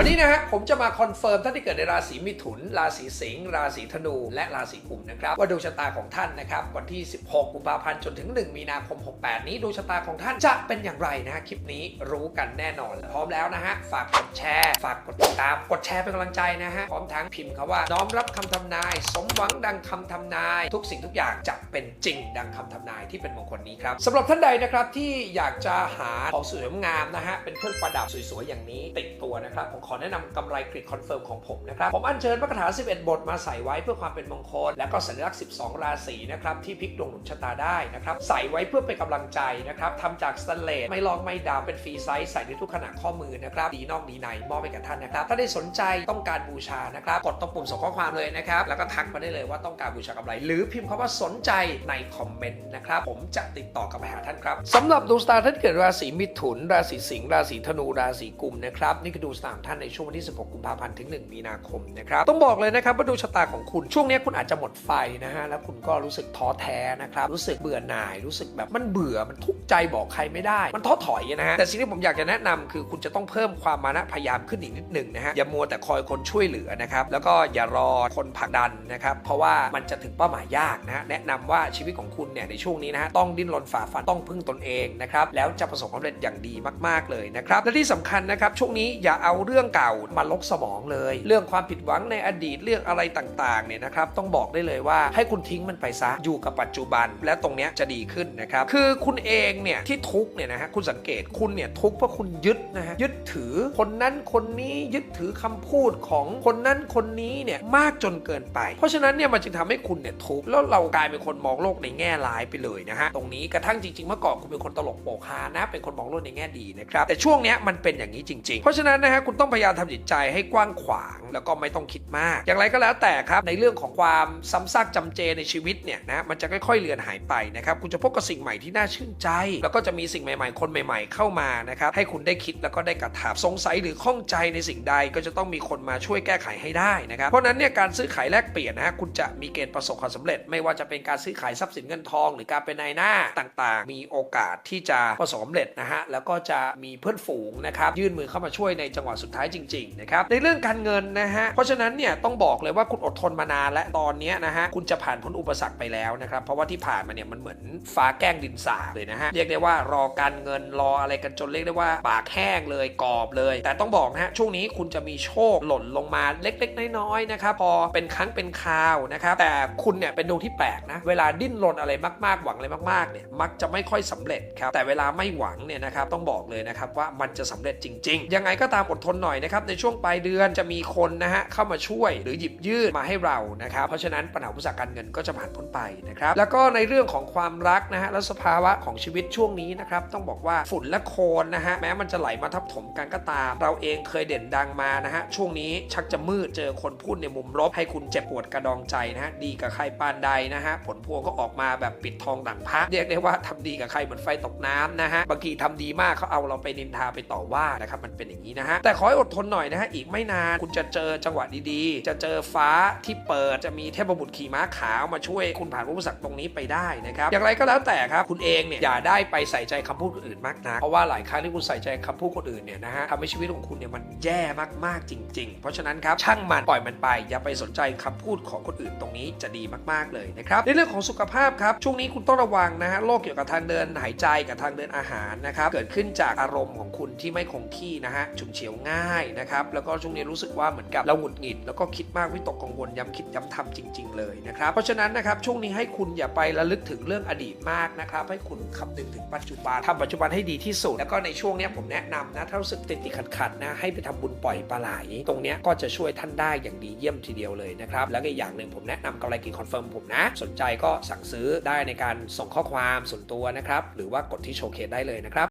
วันนี้นะฮะผมจะมาคอนเฟิร์มท่านที่เกิดในราศีมิถุน ราศีสิงห์ราศีธนู และราศีกุมนะครับว่าดวงชะตาของท่านนะครับวันที่ 16 กุมภาพันธ์จนถึง 1 มีนาคม 68 นี้ดวงชะตาของท่านจะเป็นอย่างไรนะฮะคลิปนี้รู้กันแน่นอน พร้อมแล้วนะฮะฝากกดแชร์ ฝากกดติดตามกดแชร์เป็นกำลังใจนะฮะพร้อมทั้งพิมพ์คาว่าน้อมรับคำทำนาย สมหวังดังคำทำนาย ทุกสิ่งทุกอย่างจะเป็นจริงดังคำทำนายที่เป็นมงคลนี้ครับสำหรับท่านใดนะครับที่อยากจะหาของสวยงามนะฮะเป็นเครื่องประดับสวยๆอย่างนี้ติดตัวนะครับผมขอแนะนำกำไรกริดคอนเฟิร์มของผมนะครับ ผมอัญเชิญพระคาถา 11 บทมาใส่ไว้เพื่อความเป็นมงคล และก็สัญลักษณ์ 12 ราศีนะครับที่พลิกดวงหนุนชะตาได้นะครับใส่ไว้เพื่อเป็นกำลังใจนะครับทำจากสแตนเลสไม่ลอกไม่ดำเป็นฟรีไซส์ใส่ในทุกขณะข้อมือนะครับดีนอกดีในมอบให้กับท่านนะครับ ถ้าได้สนใจต้องการบูชานะครับกดตรงปุ่มส่งข้อความเลยนะครับแล้วก็ทักมาได้เลยว่าต้องการบูชากำไร หรือพิมพ์คำว่าสนใจในคอมเมนต์นะครับผมจะติดต่อกลับไปหาท่านครับสำหรับดวงสตาร์ท่านเกิดราศีมิถุน ราศีสิงห์ราศีธนูราศีกุมนะครับนี่คือดวงสตาร์ท่านในช่วงวันที่ 16 กุมภาพันธ์ถึง 1 มีนาคมนะครับต้องบอกเลยนะครับว่าดวงชะตาของคุณช่วงนี้คุณอาจจะหมดไฟนะฮะแล้วคุณก็รู้สึกท้อแท้นะครับรู้สึกเบื่อหน่ายรู้สึกแบบมันเบื่อมันทุกข์ใจบอกใครไม่ได้ มันท้อถอยนะฮะแต่สิ่งที่ผมอยากจะแนะนำคือคุณจะต้องเพิ่มความมานะพยายามขึ้นอีกนิดหนึ่งนะฮะอย่ามัวแต่คอยคนช่วยเหลือนะครับแล้วก็อย่ารอคนผลักดันนะครับเพราะว่ามันจะถึงเป้าหมายยากนะแนะนำว่าชีวิตของคุณเนี่ยในช่วงนี้นะฮะต้องดิ้นรนฝ่าฟันต้องพึ่งตนเองนะครับแล้วจะประสบความสำเร็จอย่างดีมาก ๆเลยนะครับและที่สำคัญนะครับช่วงนี้อย่าเอาเรื่องเก่ามาลกสมองเลย เรื่องความผิดหวังในอดีตเรื่องอะไรต่างๆเนี่ยนะครับต้องบอกได้เลยว่าให้คุณทิ้งมันไปซะอยู่กับปัจจุบัน และตรงเนี้ยจะดีขึ้นนะครับคือคุณเองเนี่ยที่ทุกเนี่ยนะฮะคุณสังเกตคุณเนี่ยทุกเพราะคุณยึดนะฮะยึดถือคนนั้นคนนี้ยึดถือคำพูดของคนนั้นคนนี้เนี่ยมากจนเกินไป เพราะฉะนั้นเนี่ยมันจึงทำให้คุณเนี่ยทุกแล้วเรากลายเป็นคนมองโลกในแง่ร้ายไปเลยนะฮะตรงนี้กระทั่งจริงๆเมื่อก่อนคุณเป็นคนตลกโปกฮานะ เป็นคนมองโลกในแง่ดีนะครับแต่ช่วงเนี้ยมันเป็นอย่างนี้จริง ๆ เพราะฉะนั้นนะฮะคุณต้องพยายามทำจิตใจให้กว้างขวาง แล้วก็ไม่ต้องคิดมาก อย่างไรก็แล้วแต่ครับ ในเรื่องของความซ้ำซากจำเจในชีวิตเนี่ยนะมันจะค่อยๆเลือนหายไปนะครับคุณจะพบกับสิ่งใหม่ที่น่าชื่นใจ แล้วก็จะมีสิ่งใหม่ๆ คนใหม่ๆ เข้ามานะครับให้คุณได้คิดแล้วก็ได้กระทำสงสัยหรือข้องใจในสิ่งใดก็จะต้องมีคนมาช่วยแก้ไขให้ได้นะครับเพราะนั้นเนี่ยการซื้อขายแลกเปลี่ยนนะฮะคุณจะมีเกณฑ์ประสบความสำเร็จ ไม่ว่าจะเป็นการซื้อขายทรัพย์สินเงินทอง หรือการเป็นนายหน้าต่างๆ มีโอกาสที่จะประสบความสำเร็จนะฮะแล้วก็จะมีเพื่อนฝูงนะครับยื่นมือเข้ามาช่วยในจังหวะสุดท้ายจริงๆนะครับในเรื่องการเงินนะฮะเพราะฉะนั้นเนี่ยต้องบอกเลยว่าคุณอดทนมานานและตอนนี้นะฮะคุณจะผ่านพ้นอุปสรรคไปแล้วนะครับเพราะว่าที่ผ่านมาเนี่ยมันเหมือนฟ้าแกล้งดินสาเลยนะฮะเรียกได้ว่ารอการเงินรออะไรกันจนเรียกได้ว่าปากแห้งเลยกรอบเลย แต่ต้องบอกนะฮะช่วงนี้คุณจะมีโชคหล่นลงมาเล็กๆ น้อยๆนะครับพอเป็นครั้งเป็นคราวนะครับแต่คุณเนี่ยเป็นดวงที่แปลกนะเวลาดิ้นรนอะไรมากๆ หวังอะไรมากๆเนี่ยมักจะไม่ค่อยสำเร็จครับแต่เวลาไม่หวังเนี่ยนะครับต้องบอกเลยนะครับว่ามันจะสำเร็จจริง ๆ ยังไงก็ตามอดทนหน่อยนะครับในช่วงปลายเดือนจะมีคนนะฮะเข้ามาช่วยหรือหยิบยื่นมาให้เรานะครับเพราะฉะนั้นปัญหาอุปสรรคการเงินก็จะผ่านพ้นไปนะครับแล้วก็ในเรื่องของความรักนะฮะและสภาวะของชีวิตช่วงนี้นะครับต้องบอกว่าฝุ่นและโคลนนะฮะแม้มันจะไหลมาทับถมกันก็ตาม เราเองเคยเด่นดังมานะฮะช่วงนี้ชักจะมืดเจอคนพูดในมุมลบให้คุณเจ็บปวดกระดองใจนะฮะดีกับใครปานใดนะฮะผลพวงก็ออกมาแบบปิดทองดั่งพระเรียกได้ว่าทำดีกับใครเหมือนไฟตกน้ำนะฮะบางทีทำดีมากเขาเอาเราไปนินทาไปต่อว่านะครับมันเป็นอย่างนี้นะฮะแต่ขอให้อดทนหน่อยนะฮะอีกไม่นานคุณจะเจอจังหวะดีๆ จะเจอฟ้าที่เปิดจะมีเทพบุตรขี่ม้าขาวมาช่วยคุณผ่านอุปสรรคตรงนี้ไปได้นะครับอย่างไรก็แล้วแต่ครับคุณเองเนี่ยอย่าได้ไปใส่ใจคำพูดคนอื่นมากนะเพราะว่าหลายครั้งที่คุณใส่ใจคำพูดคนอื่นเนี่ยนะฮะทำให้ชีวิตของคุณเนี่ยมันแย่มากๆจริง ๆ เพราะฉะนั้นครับช่างมันปล่อยมันไป อย่าไปสนใจคำพูดของคนอื่นตรงนี้จะดีมากๆเลยนะครับในเรื่องของสุขภาพครับช่วงนี้คุณต้องระวังนะฮะโรคเกี่ยวกับทางเดินหายใจกับทางเดินอาหารนะครับเกิดขึ้นจากอารมณ์ของคุณที่ไม่คงที่นะฮะฉุนเฉียวง่ายนะครับ แล้วก็ช่วงนี้รู้สึกว่าเหมือนกับเราหงุดหงิด แล้วก็คิดมากวิตกกังวลย้ำคิดย้ำทำจริง ๆ เลยนะครับ เพราะฉะนั้นนะครับช่วงนี้ให้คุณอย่าไประลึกถึงเรื่องอดีตมากนะครับ ให้คุณคำนึงถึงปัจจุบันทำปัจจุบันให้ดีที่สุด แล้วก็ในช่วงนี้ผมแนะนำนะถ้ารู้สึกติดติดขัดขัดๆนะให้ไปทำบุญปล่อยปลาไหลตรงนี้ก็จะช่วยท่านได้อย่างดีเยี่ยมทีเดียวเลยนะครับแล้วก็อีกอย่างหนึ่งผมแนะนำกำไรกินคอนเฟิร์มผมนะ สนใจก็สั่งซื้อได้ในการส่งข้อความส่วนตัวนะครับหรือว่ากดที่โชว์เคสได้เลยนะครับ